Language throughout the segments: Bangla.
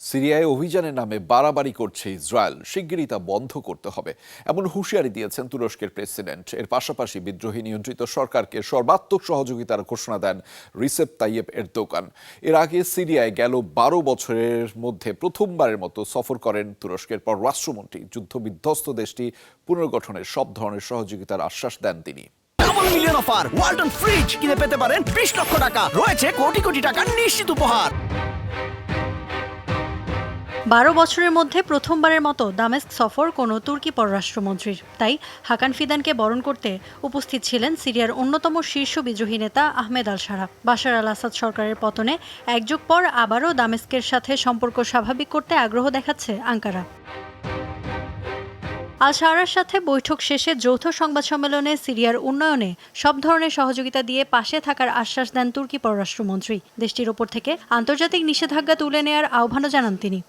সিরিয়ায় অভিযানের নামে বাড়াবাড়ি করছে ইসরায়েল। শিগগিরই তা বন্ধ করতে হবে। এমন হুঁশিয়ারি দিয়েছেন তুরস্কের প্রেসিডেন্ট। এর পাশাপাশি বিদ্রোহী নিয়ন্ত্রিত সরকারকে সর্বাত্মক সহযোগিতার ঘোষণা দেন রিসেপ তাইয়েব এরদোগান। এর আগে সিরিয়ায় গেল বারো বছরের মধ্যে প্রথমবারের মতো সফর করেন তুরস্কের পররাষ্ট্রমন্ত্রী। যুদ্ধবিধ্বস্ত দেশটি পুনর্গঠনের সব ধরনের সহযোগিতার আশ্বাস দেন তিনি। মিলিয়ন অফার ওয়ালটন ফ্রিজ কিনে পেতে পারেন বিশ লক্ষ টাকা। রয়েছে কোটি কোটি টাকার নিশ্চিত উপহার। বারো বছরের মধ্যে প্রথমবারের মতো দামেস্ক সফর কোনো তুর্কি পররাষ্ট্রমন্ত্রীর। তাই হাকান ফিদানকে বরণ করতে উপস্থিত ছিলেন সিরিয়ার অন্যতম শীর্ষ বিদ্রোহী নেতা আহমেদ আল সারা বাশার আল আসাদ সরকারের পতনে এক যুগ পর আবারও দামেস্কের সাথে সম্পর্ক স্বাভাবিক করতে আগ্রহ দেখাচ্ছে আঙ্কারা। আল শাহরার সাথে বৈঠক শেষে যৌথ সংবাদ সম্মেলনে সিরিয়ার উন্নয়নে সব ধরনের সহযোগিতা দিয়ে পাশে থাকার আশ্বাস দেন তুর্কি পররাষ্ট্রমন্ত্রী। দেশটির ওপর থেকে আন্তর্জাতিক নিষেধাজ্ঞা তুলে নেয়ার আহ্বানও জানান তিনি।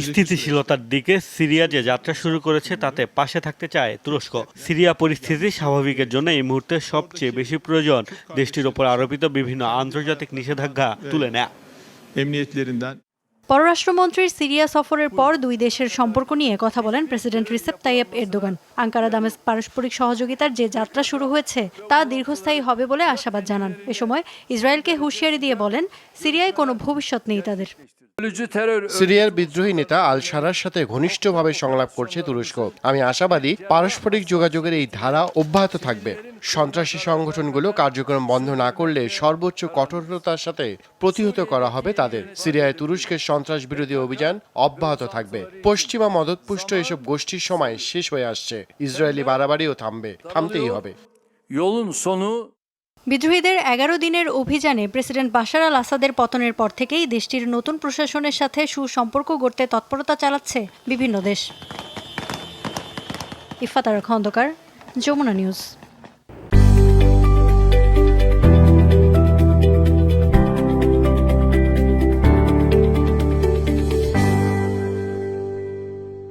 স্থিতিশীলতার দিকে সিরিয়া যে যাত্রা শুরু করেছে তাতে পাশে থাকতে চায় তুরস্ক। সিরিয়া পরিস্থিতি স্বাভাবিকের জন্য এই মুহূর্তে সবচেয়ে বেশি প্রয়োজন। দেশটির ওপর আরোপিত বিভিন্ন আন্তর্জাতিক নিষেধাজ্ঞা তুলে নেয়া। পররাষ্ট্রমন্ত্রীর সিরিয়া সফরের পর দুই দেশের সম্পর্ক নিয়ে কথা বলেন president Recep Tayyip Erdogan. Ankara Damascus পারস্পরিক সহযোগিতার যে যাত্রা শুরু হয়েছে, তা দীর্ঘস্থায়ী হবে বলে আশাবাদ জানান। এ সময় ইসরায়েলকে হুঁশিয়ারি দিয়ে বলেন, সিরিয়ায় কোনো ভবিষ্যৎ নেই তাদের। সিরিয়ার বিদ্রোহী নেতা আল সারার সাথে ঘনিষ্ঠভাবে সংলাপ করছে তুরস্ক। আমি আশাবাদী পারস্পরিক যোগাযোগের এই ধারা অব্যাহত থাকবে। সন্ত্রাসী সংগঠনগুলো কার্যক্রম বন্ধ না করলে সর্বোচ্চ কঠোরতার সাথে প্রতিহত করা হবে তাদের। সিরিয়ায় তুরস্কের সন্ত্রাস বিরোধী অভিযান অব্যাহত থাকবে। পশ্চিমা মদতপুষ্ট এসব গোষ্ঠীর সময় শেষ হয়ে আসছে। ইসরায়েলি বাড়াবাড়িও থামবে থামতেই হবে। বিদ্রোহীদের এগারো দিনের অভিযানে প্রেসিডেন্ট বাশার আল আসাদের পতনের পর থেকেই দেশটির নতুন প্রশাসনের সাথে সুসম্পর্ক গড়তে তৎপরতা চালাচ্ছে বিভিন্ন দেশ। ইফাতার খন্দকার যমুনা নিউজ।